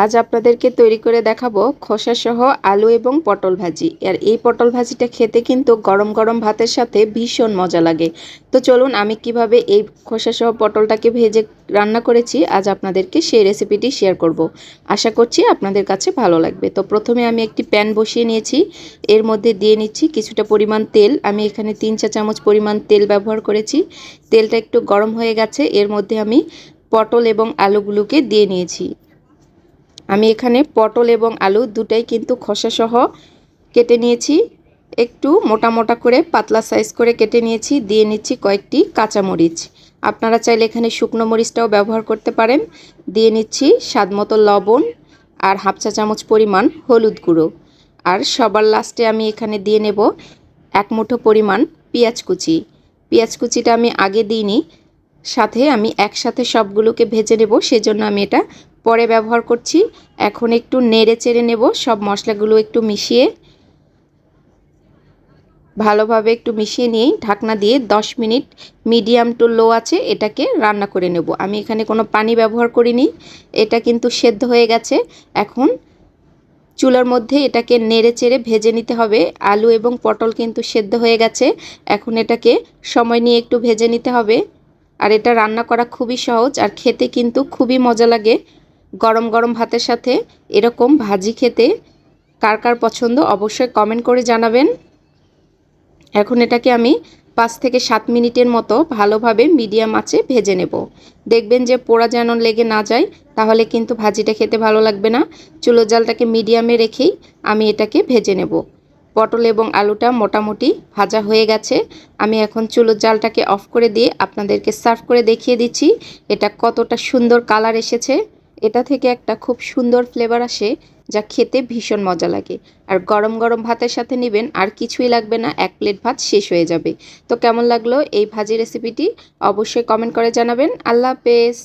আজ আপনাদেরকে তৈরি করে দেখাবো খোসাসহ আলু এবং পটল ভাজি। আর এই পটল ভাজিটা খেতে কিন্তু গরম গরম ভাতের সাথে ভীষণ মজা লাগে। তো চলুন আমি কীভাবে এই খোসাসহ পটলটাকে ভেজে রান্না করেছি, আজ আপনাদেরকে সেই রেসিপিটি শেয়ার করব। আশা করছি আপনাদের কাছে ভালো লাগবে। তো প্রথমে আমি একটি প্যান বসিয়ে নিয়েছি। এর মধ্যে দিয়ে নিচ্ছি কিছুটা পরিমাণ তেল। আমি এখানে তিন চা চামচ পরিমাণ তেল ব্যবহার করেছি। তেলটা একটু গরম হয়ে গেছে। এর মধ্যে আমি পটল এবং আলুগুলোকে দিয়ে নিয়েছি। আমি এখানে পটল এবং আলু দুটাই কিন্তু খোসাসহ কেটে নিয়েছি। একটু মোটা মোটা করে, পাতলা সাইজ করে কেটে নিয়েছি। দিয়ে নিচ্ছি কয়েকটি কাঁচামরিচ। আপনারা চাইলে এখানে শুকনো মরিচটাও ব্যবহার করতে পারেন। দিয়ে নিচ্ছি স্বাদ মতো লবণ আর হাফ চা চামচ পরিমাণ হলুদ গুঁড়ো। আর সবার লাস্টে আমি এখানে দিয়ে নেব এক মুঠো পরিমাণ পেঁয়াজ কুচি। পেঁয়াজ কুচিটা আমি আগে দিইনি। সাথে আমি একসাথে সবগুলোকে ভেজে নেব, সেজন্য আমি এটা পরে ব্যবহার করছি। এখন একটু নেড়ে চেড়ে নেব, সব মশলাগুলো একটু মিশিয়ে। ভালোভাবে একটু মিশিয়ে নিয়ে ঢাকনা দিয়ে 10 মিনিট মিডিয়াম টু লো আছে এটাকে রান্না করে নেব। আমি এখানে কোনো পানি ব্যবহার করিনি, এটা কিন্তু সেদ্ধ হয়ে গেছে। এখন চুলার মধ্যে এটাকে নেড়ে চেড়ে ভেজে নিতে হবে। আলু এবং পটল কিন্তু সেদ্ধ হয়ে গেছে। এখন এটাকে সময় নিয়ে একটু ভেজে নিতে হবে। আর এটা রান্না করা খুবই সহজ আর খেতে কিন্তু খুবই মজা লাগে। গরম গরম ভাতের সাথে এরকম ভাজি খেতে কার কার পছন্দ অবশ্যই কমেন্ট করে জানাবেন। এখন এটাকে আমি পাঁচ থেকে সাত মিনিটের মতো ভালোভাবে মিডিয়াম আঁচে ভেজে নেব। দেখবেন যে পোড়া যেন লেগে না যায়, তাহলে কিন্তু ভাজিটা খেতে ভালো লাগবে না। চুলো জালটাকে মিডিয়ামে রেখেই আমি এটাকে ভেজে নেব। পটল এবং আলুটা মোটামুটি ভাজা হয়ে গেছে। আমি এখন চুলোর জালটাকে অফ করে দিয়ে আপনাদেরকে সার্ভ করে দেখিয়ে দিচ্ছি, এটা কতটা সুন্দর কালার এসেছে। এটা থেকে একটা খুব সুন্দর ফ্লেভার আসে যা খেতে ভীষণ মজা লাগে। আর গরম গরম ভাতের সাথে নেবেন, আর কিছুই লাগবে না, এক প্লেট ভাত শেষ হয়ে যাবে। তো কেমন লাগল এই ভাজি রেসিপিটি অবশ্যই কমেন্ট করে জানাবেন। আল্লাহ হাফেজ!